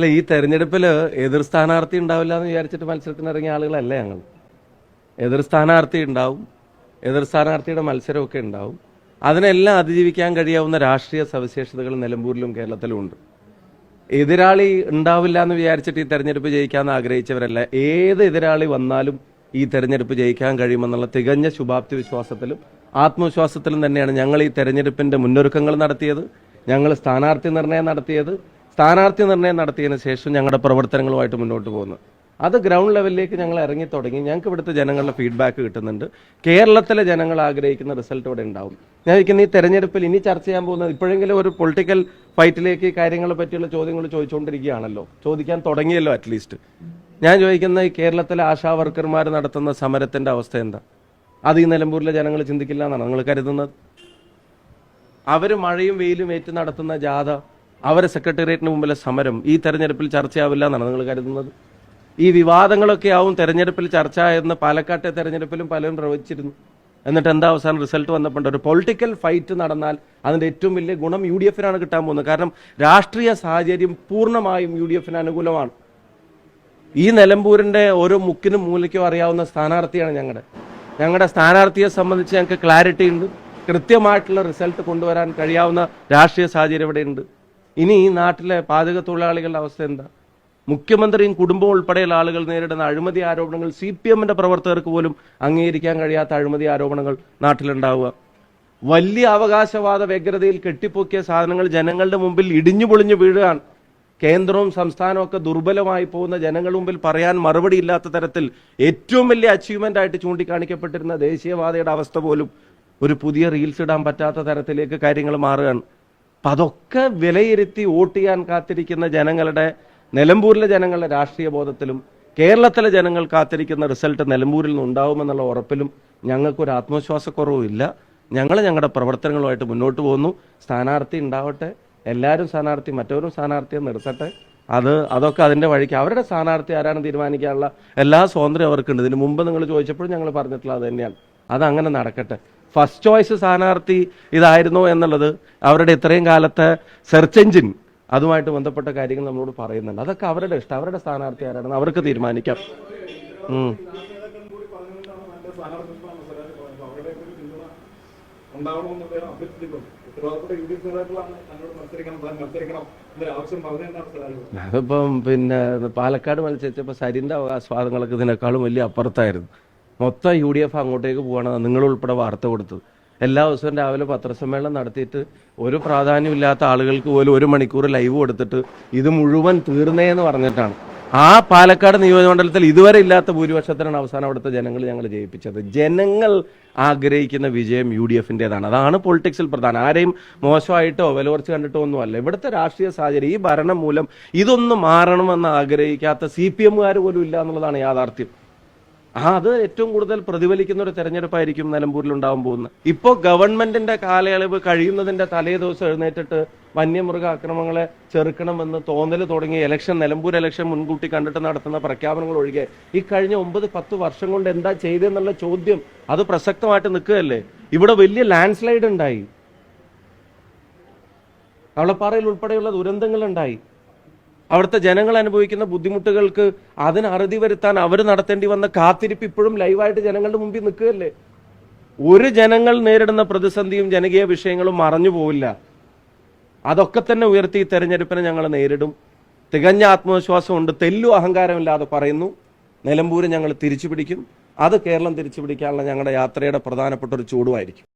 അല്ല ഈ തെരഞ്ഞെടുപ്പിൽ എതിർ സ്ഥാനാർത്ഥി ഉണ്ടാവില്ല എന്ന് വിചാരിച്ചിട്ട് മത്സരത്തിന് ഇറങ്ങിയ ആളുകളല്ല ഞങ്ങൾ. എതിർ സ്ഥാനാർത്ഥി ഉണ്ടാവും എതിർ സ്ഥാനാർത്ഥിയുടെ മത്സരമൊക്കെ ഉണ്ടാവും. അതിനെല്ലാം അതിജീവിക്കാൻ കഴിയാവുന്ന രാഷ്ട്രീയ സവിശേഷതകൾ നിലമ്പൂരിലും കേരളത്തിലും ഉണ്ട്. എതിരാളി ഉണ്ടാവില്ല എന്ന് വിചാരിച്ചിട്ട് ഈ തെരഞ്ഞെടുപ്പ് ജയിക്കാൻ ആഗ്രഹിച്ചവരല്ല. ഏത് എതിരാളി വന്നാലും ഈ തെരഞ്ഞെടുപ്പ് ജയിക്കാൻ കഴിയുമെന്നുള്ള തികഞ്ഞ ശുഭാപ്തി വിശ്വാസത്തിലും ആത്മവിശ്വാസത്തിലും തന്നെയാണ് ഞങ്ങൾ ഈ തെരഞ്ഞെടുപ്പിന്റെ മുന്നൊരുക്കങ്ങൾ നടത്തിയത് ഞങ്ങൾ സ്ഥാനാർത്ഥി നിർണയം നടത്തിയത് സ്ഥാനാർത്ഥി നിർണയം നടത്തിയതിനു ശേഷം ഞങ്ങളുടെ പ്രവർത്തനങ്ങളുമായിട്ട് മുന്നോട്ട് പോകുന്നു. അത് ഗ്രൗണ്ട് ലെവലിലേക്ക് ഞങ്ങൾ ഇറങ്ങി തുടങ്ങി. ഞങ്ങൾക്ക് ഇവിടുത്തെ ജനങ്ങളുടെ ഫീഡ്ബാക്ക് കിട്ടുന്നുണ്ട്. കേരളത്തിലെ ജനങ്ങൾ ആഗ്രഹിക്കുന്ന റിസൾട്ട് ഇവിടെ ഉണ്ടാവും. ഞാൻ ഇരിക്കുന്ന ഈ തെരഞ്ഞെടുപ്പിൽ ഇനി ചർച്ച ചെയ്യാൻ പോകുന്നത് ഇപ്പോഴെങ്കിലും ഒരു പൊളിറ്റിക്കൽ ഫൈറ്റിലേക്ക് കാര്യങ്ങളെ പറ്റിയുള്ള ചോദ്യങ്ങൾ ചോദിച്ചുകൊണ്ടിരിക്കുകയാണല്ലോ. ചോദിക്കാൻ തുടങ്ങിയല്ലോ അറ്റ്ലീസ്റ്റ് ഞാൻ ചോദിക്കുന്ന ഈ കേരളത്തിലെ ആശാ വർക്കർമാർ നടത്തുന്ന സമരത്തിന്റെ അവസ്ഥ എന്താ? അത് ഈ നിലമ്പൂരിലെ ജനങ്ങൾ ചിന്തിക്കില്ല എന്നാണ് നിങ്ങൾ കരുതുന്നത്? അവർ മഴയും വെയിലും ഏറ്റ് നടത്തുന്ന ജാഥ അവരെ സെക്രട്ടേറിയറ്റിന് മുമ്പിലെ സമരം ഈ തെരഞ്ഞെടുപ്പിൽ ചർച്ചയാവില്ല എന്നാണ് നിങ്ങൾ കരുതുന്നത്? ഈ വിവാദങ്ങളൊക്കെ ആവും തെരഞ്ഞെടുപ്പിൽ ചർച്ച എന്ന് പാലക്കാട്ടെ തെരഞ്ഞെടുപ്പിലും പലരും പ്രവചിച്ചിരുന്നു. എന്നിട്ട് എന്താ അവസാനം റിസൾട്ട് വന്നപ്പോൾ ഒരു പൊളിറ്റിക്കൽ ഫൈറ്റ് നടന്നാൽ അതിന്റെ ഏറ്റവും വലിയ ഗുണം യു ഡി എഫിനാണ് കിട്ടാൻ പോകുന്നത്. കാരണം രാഷ്ട്രീയ സാഹചര്യം പൂർണമായും യു ഡി എഫിന് അനുകൂലമാണ്. ഈ നിലമ്പൂരിന്റെ ഓരോ മുക്കിനും മൂലയ്ക്കും അറിയാവുന്ന സ്ഥാനാർത്ഥിയാണ് ഞങ്ങളുടെ ഞങ്ങളുടെ സ്ഥാനാർത്ഥിയെ സംബന്ധിച്ച് ഞങ്ങൾക്ക് ക്ലാരിറ്റി ഉണ്ട്. കൃത്യമായിട്ടുള്ള റിസൾട്ട് കൊണ്ടുവരാൻ കഴിയാവുന്ന രാഷ്ട്രീയ സാഹചര്യം ഇവിടെയുണ്ട്. ഇനി ഈ നാട്ടിലെ പാചക തൊഴിലാളികളുടെ അവസ്ഥ എന്താ? മുഖ്യമന്ത്രിയും കുടുംബവും ഉൾപ്പെടെയുള്ള ആളുകൾ നേരിടുന്ന അഴിമതി ആരോപണങ്ങൾ സി പി എമ്മിന്റെ പ്രവർത്തകർക്ക് പോലും അംഗീകരിക്കാൻ കഴിയാത്ത അഴിമതി ആരോപണങ്ങൾ നാട്ടിലുണ്ടാവുക. വലിയ അവകാശവാദ വ്യഗ്രതയിൽ കെട്ടിപ്പൊക്കിയ സാധനങ്ങൾ ജനങ്ങളുടെ മുമ്പിൽ ഇടിഞ്ഞു പൊളിഞ്ഞു വീഴുകയാണ്. കേന്ദ്രവും സംസ്ഥാനവും ഒക്കെ ദുർബലമായി പോകുന്ന ജനങ്ങളുടെ മുമ്പിൽ പറയാൻ മറുപടി ഇല്ലാത്ത തരത്തിൽ ഏറ്റവും വലിയ അച്ചീവ്മെന്റ് ആയിട്ട് ചൂണ്ടിക്കാണിക്കപ്പെട്ടിരുന്ന ദേശീയവാദയുടെ അവസ്ഥ പോലും ഒരു പുതിയ റീൽസ് ഇടാൻ പറ്റാത്ത തരത്തിലേക്ക് കാര്യങ്ങൾ മാറുകയാണ്. അപ്പൊ അതൊക്കെ വിലയിരുത്തി വോട്ട് ചെയ്യാൻ കാത്തിരിക്കുന്ന ജനങ്ങളുടെ നിലമ്പൂരിലെ ജനങ്ങളുടെ രാഷ്ട്രീയ ബോധത്തിലും കേരളത്തിലെ ജനങ്ങൾ കാത്തിരിക്കുന്ന റിസൾട്ട് നിലമ്പൂരിൽ നിന്ന് ഉണ്ടാവുമെന്നുള്ള ഉറപ്പിലും ഞങ്ങൾക്കൊരു ആത്മവിശ്വാസക്കുറവും ഇല്ല. ഞങ്ങൾ ഞങ്ങളുടെ പ്രവർത്തനങ്ങളുമായിട്ട് മുന്നോട്ട് പോകുന്നു. സ്ഥാനാർത്ഥി ഉണ്ടാവട്ടെ. എല്ലാവരും സ്ഥാനാർത്ഥി മറ്റവരും സ്ഥാനാർത്ഥിയെ നിർത്തട്ടെ. അത് അതൊക്കെ അതിന്റെ വഴിക്ക്. അവരുടെ സ്ഥാനാർത്ഥി ആരാണ് തീരുമാനിക്കാനുള്ള എല്ലാ സ്വാതന്ത്ര്യം അവർക്കുണ്ട്. ഇതിന് മുമ്പ് നിങ്ങൾ ചോദിച്ചപ്പോഴും ഞങ്ങൾ പറഞ്ഞിട്ടുള്ളത് അത് തന്നെയാണ്. അതങ്ങനെ നടക്കട്ടെ. ഫസ്റ്റ് ചോയ്സ് സ്ഥാനാർത്ഥി ഇതായിരുന്നോ എന്നുള്ളത് അവരുടെ ഇത്രയും കാലത്തെ സെർച്ച് എഞ്ചിൻ അതുമായിട്ട് ബന്ധപ്പെട്ട കാര്യങ്ങൾ നമ്മളോട് പറയുന്നുണ്ട്. അതൊക്കെ അവരുടെ ഇഷ്ടം. അവരുടെ സ്ഥാനാർത്ഥി ആരാണെന്ന് അവർക്ക് തീരുമാനിക്കാം. അതിപ്പം പിന്നെ പാലക്കാട് മത്സരിച്ചപ്പോൾ സരിന്റെ അവകാശവാദങ്ങളൊക്കെ ഇതിനേക്കാളും വലിയ അപ്പുറത്തായിരുന്നു. മൊത്തം യു ഡി എഫ് അങ്ങോട്ടേക്ക് പോവാണ്. നിങ്ങൾ ഉൾപ്പെടെ വാർത്ത കൊടുത്തത് എല്ലാ ദിവസവും രാവിലെ പത്രസമ്മേളനം നടത്തിയിട്ട് ഒരു പ്രാധാന്യമില്ലാത്ത ആളുകൾക്ക് പോലും ഒരു മണിക്കൂർ ലൈവ് കൊടുത്തിട്ട് ഇത് മുഴുവൻ തീർന്നേ എന്ന് പറഞ്ഞിട്ടാണ്. ആ പാലക്കാട് നിയോജകമണ്ഡലത്തിൽ ഇതുവരെ ഇല്ലാത്ത ഭൂരിപക്ഷത്തിനാണ് അവസാനം അവിടുത്തെ ജനങ്ങൾ ഞങ്ങൾ ജയിപ്പിച്ചത്. ജനങ്ങൾ ആഗ്രഹിക്കുന്ന വിജയം യു ഡി എഫിന്റെതാണ് അതാണ് പൊളിറ്റിക്സിൽ പ്രധാനം. ആരെയും മോശമായിട്ടോ വിലവർച്ച് കണ്ടിട്ടോ ഒന്നുമല്ല. ഇവിടുത്തെ രാഷ്ട്രീയ സാഹചര്യം ഈ ഭരണം മൂലം ഇതൊന്നും മാറണമെന്ന് ആഗ്രഹിക്കാത്ത സി പി എമ്മുകാർ പോലും ഇല്ല എന്നുള്ളതാണ് യാഥാർത്ഥ്യം. ആ അത് ഏറ്റവും കൂടുതൽ പ്രതിഫലിക്കുന്ന ഒരു തെരഞ്ഞെടുപ്പായിരിക്കും നിലമ്പൂരിൽ ഉണ്ടാവാൻ പോകുന്നത്. ഇപ്പോൾ ഗവൺമെന്റിന്റെ കാലയളവ് കഴിയുന്നതിന്റെ തലേ ദിവസം എഴുന്നേറ്റിട്ട് വന്യമൃഗ ആക്രമണങ്ങളെ ചെറുക്കണമെന്ന് തോന്നൽ തുടങ്ങിയ ഇലക്ഷൻ നിലമ്പൂർ ഇലക്ഷൻ മുൻകൂട്ടി കണ്ടിട്ട് നടത്തുന്ന പ്രഖ്യാപനങ്ങൾ ഒഴികെ ഈ കഴിഞ്ഞ ഒമ്പത് പത്ത് വർഷം കൊണ്ട് എന്താ ചെയ്തെന്നുള്ള ചോദ്യം അത് പ്രസക്തമായിട്ട് നിൽക്കുകയല്ലേ? ഇവിടെ വലിയ ലാൻഡ് സ്ലൈഡ് ഉണ്ടായി. കവളപ്പാറയിൽ ഉൾപ്പെടെയുള്ള ദുരന്തങ്ങൾ ഉണ്ടായി. അവിടുത്തെ ജനങ്ങൾ അനുഭവിക്കുന്ന ബുദ്ധിമുട്ടുകൾക്ക് അതിന് അറുതി വരുത്താൻ അവർ നടത്തേണ്ടി വന്ന കാത്തിരിപ്പ് ഇപ്പോഴും ലൈവായിട്ട് ജനങ്ങളുടെ മുമ്പിൽ നിൽക്കുകയല്ലേ? ഒരു ജനങ്ങൾ നേരിടുന്ന പ്രതിസന്ധിയും ജനകീയ വിഷയങ്ങളും മറഞ്ഞു പോവില്ല. അതൊക്കെ തന്നെ ഉയർത്തി തെരഞ്ഞെടുപ്പിനെ ഞങ്ങൾ നേരിടും. തികഞ്ഞ ആത്മവിശ്വാസമുണ്ട് തെല്ലു അഹങ്കാരമില്ലാതെ പറയുന്നു. നിലമ്പൂര് ഞങ്ങൾ തിരിച്ചു പിടിക്കും അത് കേരളം തിരിച്ചു പിടിക്കാനുള്ള ഞങ്ങളുടെ യാത്രയുടെ പ്രധാനപ്പെട്ട ഒരു ചൂടുമായിരിക്കും.